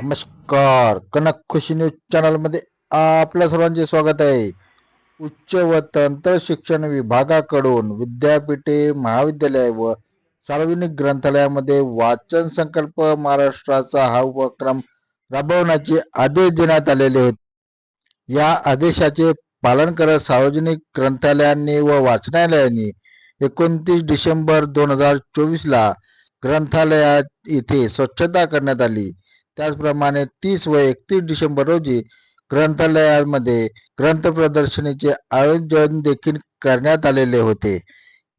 नमस्कार. कनक खुशी न्यूज चॅनलमध्ये आपल्या सर्वांचे स्वागत आहे. उच्च व तंत्र शिक्षण विभागाकडून विद्यापीठे महाविद्यालय व सार्वजनिक ग्रंथालयामध्ये वाचन संकल्प महाराष्ट्राचा हा उपक्रम राबवण्याचे आदेश देण्यात आलेले होते या आदेशाचे पालन करत सार्वजनिक ग्रंथालयांनी व वाचनालयांनी एकोणतीस डिसेंबर दोन हजार चोवीसला ग्रंथालयात इथे स्वच्छता करण्यात आली. त्याचप्रमाणे तीस व एकतीस डिसेंबर रोजी ग्रंथालयामध्ये ग्रंथ प्रदर्शनीचे आयोजन देखील करण्यात आलेले होते.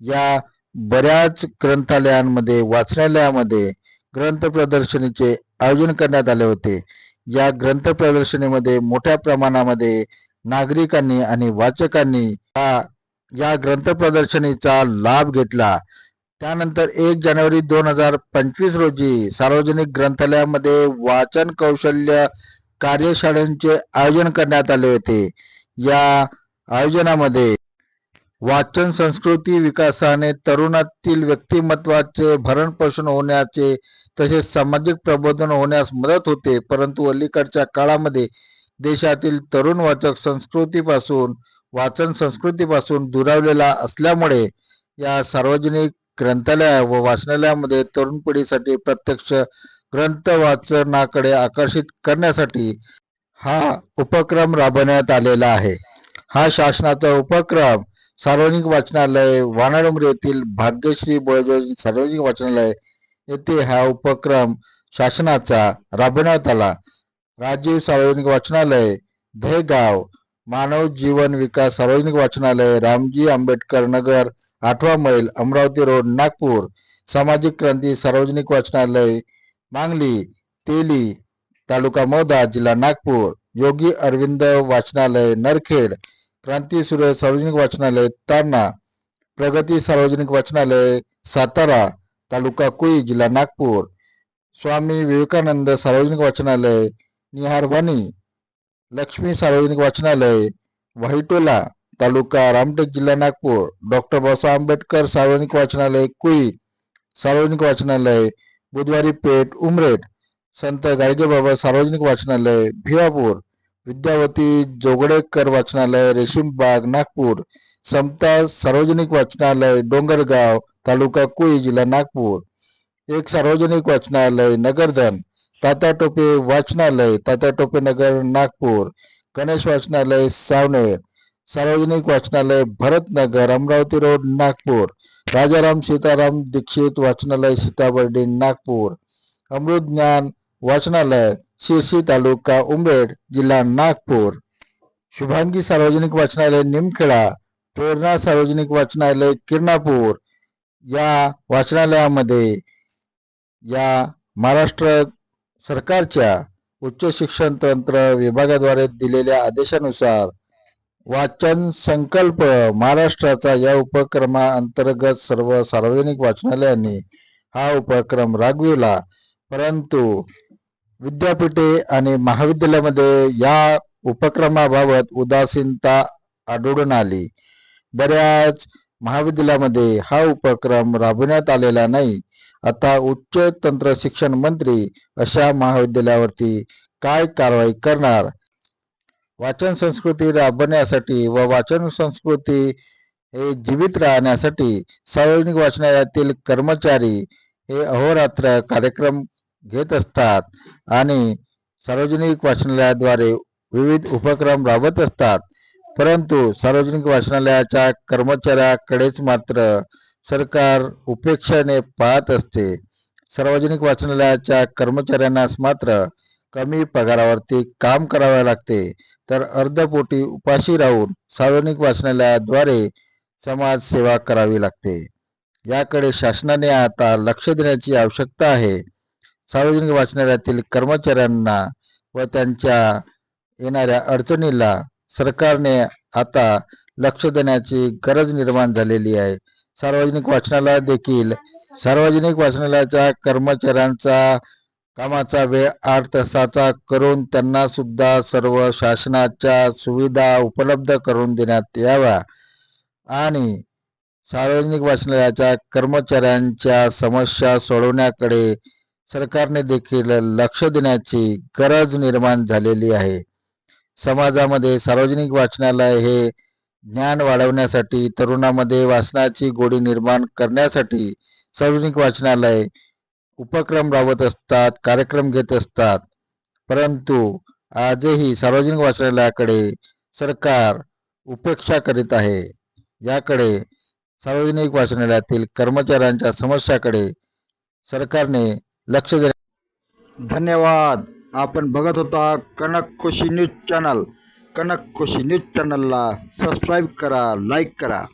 या बऱ्याच ग्रंथालयांमध्ये वाचनालयामध्ये ग्रंथ प्रदर्शनीचे आयोजन करण्यात आले होते. या ग्रंथ प्रदर्शनीमध्ये मोठ्या प्रमाणामध्ये नागरिकांनी आणि वाचकांनी या या ग्रंथ प्रदर्शनीचा लाभ घेतला. त्यानंतर एक जानेवारी दोन हजार पंचवीस रोजी सार्वजनिक ग्रंथालयामध्ये वाचन कौशल्य कार्यशाळांचे आयोजन करण्यात आले होते. या आयोजनामध्ये वाचन संस्कृती विकासाने तरुणातील व्यक्तिमत्वाचे भरण पोषण होण्याचे तसेच सामाजिक प्रबोधन होण्यास मदत होते. परंतु अलीकडच्या काळामध्ये देशातील तरुण वाचक संस्कृतीपासून वाचन संस्कृतीपासून दुरावलेला असल्यामुळे या सार्वजनिक ग्रंथालय व वाचनालयामध्ये तरुण पिढीसाठी प्रत्यक्ष ग्रंथ वाचनाकडे आकर्षित करण्यासाठी हा उपक्रम राबवण्यात आलेला आहे. हा शासनाचा उपक्रम सार्वजनिक वाचनालय वानाडोंगरी येथील भाग्यश्री बळजोगी सार्वजनिक वाचनालय येथे हा उपक्रम शासनाचा राबवण्यात आला. राजीव सार्वजनिक वाचनालय दहेगाव मानव जीवन विकास सार्वजनिक वाचनालय रामजी आंबेडकर नगर आठवा मैल अमरावती रोड नागपूर. सामाजिक क्रांती सार्वजनिक वाचनालय मांगली तेली तालुका मौदा जिल्हा नागपूर. योगी अरविंद वाचनालय नरखेड. क्रांती सूर्य सार्वजनिक वाचनालय तारणा. प्रगती सार्वजनिक वाचनालय सातारा. तालुका कुई जिल्हा नागपूर. स्वामी विवेकानंद सार्वजनिक वाचनालय निहारवानी लक्ष्मी सार्वजनिक वाचनालय व्हाईटोला तालुका रामटेक जिल्हा नागपूर. डॉक्टर बाबासाहेब आंबेडकर सार्वजनिक वाचनालय कुई. सार्वजनिक वाचनालय बुधवारी पेठ उमरेड संत गाडगेबाबा सार्वजनिक वाचनालय भिवापूर. विद्यावती जोगडेकर वाचनालय रेशीमबाग नागपूर. समता सार्वजनिक वाचनालय डोंगरगाव तालुका कुई जिल्हा नागपूर. एक सार्वजनिक वाचनालय नगरधन. तात्या टोपे वाचनालय तात्या टोपे नगर नागपूर. गणेश वाचनालय सावनेर. सार्वजनिक वाचनालय भरतनगर अमरावती रोड नागपूर. राजाराम सीताराम दीक्षित वाचनालय सीताबर्डी नागपूर. अमृत ज्ञान वाचनालय शिरसी तालुका उमरेड जिल्हा नागपूर. शुभांगी सार्वजनिक वाचनालय निमखेडा. प्रेरणा सार्वजनिक वाचनालय किरणापूर. या वाचनालयामध्ये या महाराष्ट्र सरकारच्या उच्च शिक्षण तंत्र विभागाद्वारे दिलेल्या आदेशानुसार वाचन संकल्प महाराष्ट्राचा या उपक्रमाअंतर्गत सर्व सार्वजनिक वाचनालयांनी हा उपक्रम राबविला. परंतु विद्यापीठे आणि महाविद्यालयामध्ये या उपक्रमाबाबत उदासीनता आढळून आली. बऱ्याच महाविद्यालयामध्ये हा उपक्रम राबवण्यात आलेला नाही. आता उच्च तंत्र शिक्षण मंत्री अशा महाविद्यालयावरती काय कारवाई करणार? वाचन संस्कृती राबवण्यासाठी व वाचन संस्कृती हे जीवित राहण्यासाठी सार्वजनिक वाचनालयातील कर्मचारी हे अहोरात्र कार्यक्रम घेत असतात आणि सार्वजनिक वाचनालयाद्वारे विविध उपक्रम राबवत असतात. परंतु सार्वजनिक वाचनालयाच्या कर्मचाऱ्याकडेच मात्र सरकार उपेक्षाने पाहत असते. सार्वजनिक वाचनालयाच्या कर्मचाऱ्यांनाच मात्र कमी पगारावरती काम करावे लागते. तर अर्धपोटी उपाशी राहून सार्वजनिक वाचनालयाद्वारे समाजसेवा करावी लागते. याकडे शासनाने आता लक्ष देण्याची आवश्यकता आहे. सार्वजनिक वाचनालयातील कर्मचाऱ्यांना व त्यांच्या येणाऱ्या अडचणीला सरकारने आता लक्ष देण्याची गरज निर्माण झालेली आहे. सार्वजनिक वाचनालय देखील सार्वजनिक वाचनालयाच्या कर्मचाऱ्यांचा कामाचा वेळ आठ तासाचा करून त्यांना सुद्धा सर्व शासनाच्या सुविधा उपलब्ध करून देण्यात याव्या. आणि सार्वजनिक वाचनालयाच्या कर्मचाऱ्यांच्या समस्या सोडवण्याकडे सरकारने देखील लक्ष देण्याची गरज निर्माण झालेली आहे. समाजामध्ये सार्वजनिक वाचनालय हे ज्ञान वाढवण्यासाठी तरुणामध्ये वाचनाची गोडी निर्माण करण्यासाठी सार्वजनिक वाचनालय उपक्रम राबवत असतात कार्यक्रम घेत असतात. परंतु आजही सार्वजनिक वाचनालयाकडे सरकार उपेक्षा करीत आहे. याकडे सार्वजनिक वाचनालयातील कर्मचाऱ्यांच्या समस्याकडे सरकारने लक्ष दे धन्यवाद. आपण बघत होता Kanak Khushi news channel. Kanak Khushi news चॅनलला सबस्क्राईब करा लाईक करा.